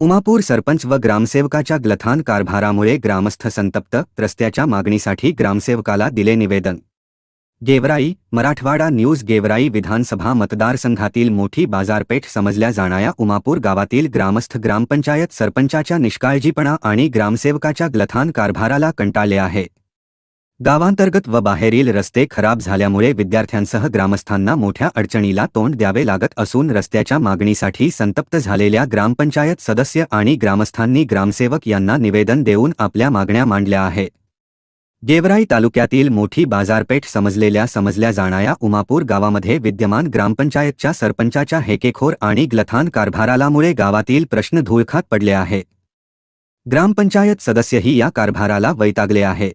उमापूर सरपंच व ग्रामसेवकाच्या ग्लथान कारभारामुळे ग्रामस्थ संतप्त रस्त्याच्या मागणीसाठी ग्रामसेवकाला दिले निवेदन. गेवराई मराठवाडा न्यूज गेवराई विधानसभा मतदारसंघातील मोठी बाजारपेठ समजल्या जाणाऱ्या उमापूर गावातील ग्रामस्थ ग्रामपंचायत सरपंचाच्या निष्काळजीपणा आणि ग्रामसेवकाच्या ग्लथान कारभाराला कंटाळले आहे. गावांतर्गत व बाहेरील रस्ते खराब झाल्यामुळे विद्यार्थ्यांसह ग्रामस्थांना मोठ्या अडचणीला तोंड द्यावे लागत असून रस्त्याच्या मागणीसाठी संतप्त झालेल्या ग्रामपंचायत सदस्य आणि ग्रामस्थांनी ग्रामसेवक यांना निवेदन देऊन आपल्या मागण्या मांडल्या आहेत गेवराई तालुक्यातील मोठी बाजारपेठ समजलेल्या समजल्या जाणाऱ्या उमापूर गावामध्ये विद्यमान ग्रामपंचायतच्या सरपंचाच्या हेकेखोर आणि ग्लथान कारभारालामुळे गावातील प्रश्न धुळखात पडले आहेत ग्रामपंचायत सदस्यही या कारभाराला वैतागले आहे.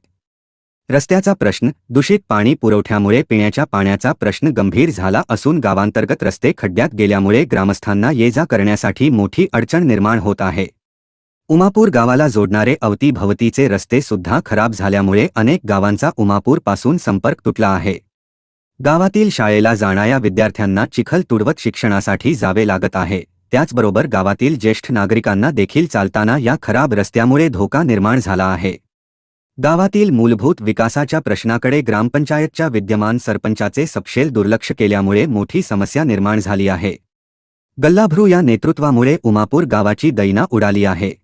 रस्त्याचा प्रश्न दूषित पाणी पुरवठ्यामुळे पिण्याच्या पाण्याचा प्रश्न गंभीर झाला असून गावांतर्गत रस्ते खड्ड्यात गेल्यामुळे ग्रामस्थांना ये जा करण्यासाठी मोठी अडचण निर्माण होत आहे. उमापूर गावाला जोडणारे अवतीभवतीचे रस्ते सुद्धा खराब झाल्यामुळे अनेक गावांचा उमापूरपासून संपर्क तुटला आहे. गावातील शाळेला जाणाऱ्या विद्यार्थ्यांना चिखल तुडवत शिक्षणासाठी जावे लागत आहे. त्याचबरोबर गावातील ज्येष्ठ नागरिकांना देखील चालताना या खराब रस्त्यामुळे धोका निर्माण झाला आहे. गावातील मूलभूत विकासाच्या प्रश्नाकडे ग्रामपंचायतच्या विद्यमान सरपंचाचे सपशेल दुर्लक्ष केल्यामुळे मोठी समस्या निर्माण झाली आहे. गल्लाभ्रू या नेतृत्वामुळे उमापूर गावाची दैना उडाली आहे.